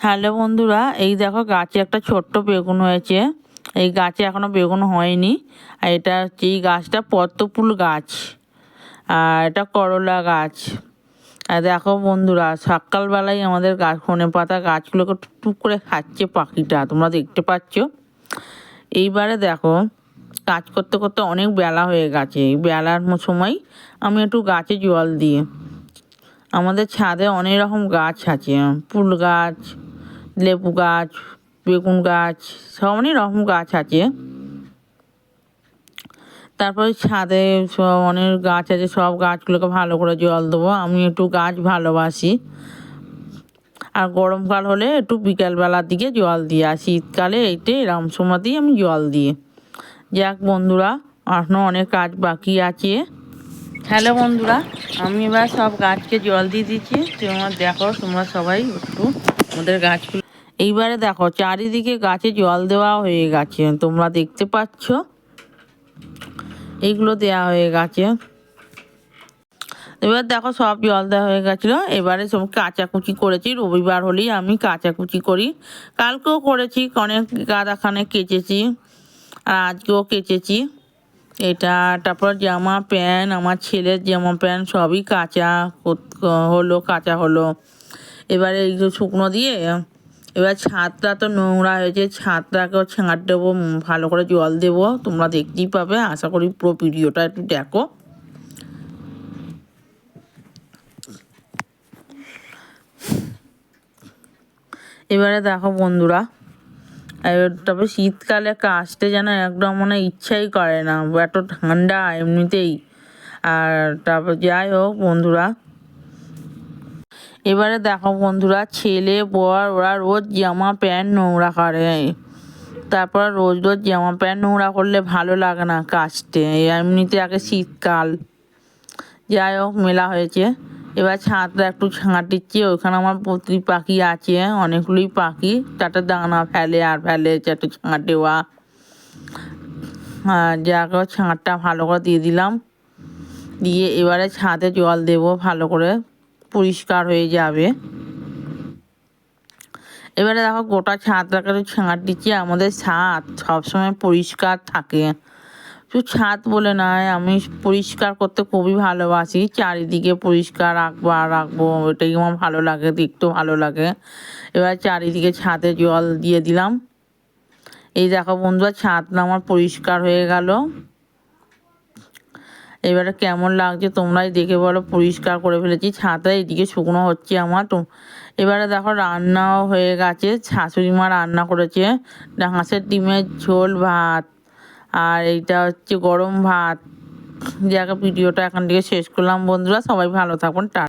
Hello বন্ধুরা, এই দেখো গাছে একটা ছোট্ট বেগুন হয়েছে। এই গাছে এখনও বেগুন হয়নি। আর এটা হচ্ছে এই গাছটা পদ্মফুল গাছ। আর এটা করলা গাছ। আর দেখো বন্ধুরা, সকালবেলায় আমাদের গাছ ধনে পাতা গাছগুলোকে টুক করে খাচ্ছে পাখিটা, তোমরা দেখতে পাচ্ছ। এইবারে দেখো, কাজ করতে করতে অনেক বেলা হয়ে গেছে। এই বেলার সময় আমি একটু গাছে জল দিই আমাদের ছাদে অনেক রকম গাছ আছে, ফুল গাছ লেবু গাছ, বেগুন গাছ, সব অনেক রকম গাছ আছে। তারপরে ছাদে সব অনেক গাছ আছে, সব গাছগুলোকে ভালো করে জল দেবো। আমি একটু গাছ ভালোবাসি। আর গরমকাল হলে একটু বিকালবেলার দিকে জল দিই আর শীতকালে এইটে এরম সময়তেই আমি জল দিই। যাক বন্ধুরা এখনও অনেক কাজ বাকি আছে। হ্যালো বন্ধুরা, আমি এবার সব গাছকে জল দিয়ে দিচ্ছি। তোমরা দেখো, তোমরা সবাই একটু আমাদের গাছগুলো এইবারে দেখো, চারিদিকে গাছে জল দেওয়া হয়ে গেছে। তোমরা দেখতে পাচ্ছ? এইগুলো দেওয়া হয়ে গেছে। এবার দেখো, সব জল দেওয়া হয়ে গেছিল। এবারে সব কাচাকুচি করেছি। রবিবার হলেই আমি কাচাকুচি করি। কালকেও করেছি, অনেক গাদাখানে কেচেছি। আর আজকেও কেচেছি। এটা, তারপর জামা প্যান্ট, আমার ছেলের জামা প্যান্ট সবই কাঁচা হলো কাঁচা হলো। এবারে এইগুলো শুকনো দিয়ে, এবার ছাদটা তো নোংরা হয়েছে ছাদটাকেও ছাঁট দেবো ভালো করে জল দেবো, তোমরা দেখতেই পাবে, আশা করি পুরো ভিডিওটা একটু দেখো। এবারে দেখো বন্ধুরা, এবার তবে শীতকালে কাশতে যেন একদম মনে ইচ্ছাই করে না, এত ঠান্ডা এমনিতেই। আর তারপর যাই হোক বন্ধুরা এবারে দেখো বন্ধুরা, ছেলে, বর, ওরা রোজ জামা, প্যান্ট, নোংরা করে। তারপর রোজ রোজ জামা, প্যান্ট, নোংরা করলে ভালো লাগে না কাচতে। এমনিতে আগে শীতকাল। যাই হোক, মেলা হয়েছে। এবার ছাদটা একটু ছাঁট দিচ্ছি। ওখানে আমার প্রতি পাখি আছে, অনেকগুলোই পাখি। চারটে দানা ফেলে আর ফেলে চারটে ছাঁট দেওয়া। আর যাকে ছাঁটটা ভালো করে দিয়ে দিলাম। দিয়ে এবারে ছাদে জল দেবো ভালো করে। পরিষ্কার হয়ে যাবে। এবারে দেখো, গোটা ছাদটাকে ছাঁট দিচ্ছি, আমাদের ছাদ সবসময় পরিষ্কার থাকে। শুধু ছাদ বলে নয়, আমি পরিষ্কার করতে খুবই ভালোবাসি, চারিদিকে পরিষ্কার রাখব আর রাখব, এটাই আমার ভালো লাগে, দেখতেও ভালো লাগে। এবার চারিদিকে ছাদে জল দিয়ে দিলাম। এই দেখো বন্ধুরা, ছাদটা আমার পরিষ্কার হয়ে গেল। এবারে কেমন লাগছে তোমরাই দেখে বলো, পরিষ্কার করে ফেলেছি। ছাতা এদিকে শুকনো হচ্ছে আমার তো। এবারে দেখো রান্নাও হয়ে গেছে, শাশুড়ি মা রান্না করেছে। হাঁসের ডিমের ঝোল ভাত, আর এইটা হচ্ছে গরম ভাত। যাকে, ভিডিওটা এখান থেকে শেষ করলাম। বন্ধুরা, সবাই ভালো থাকুন, টা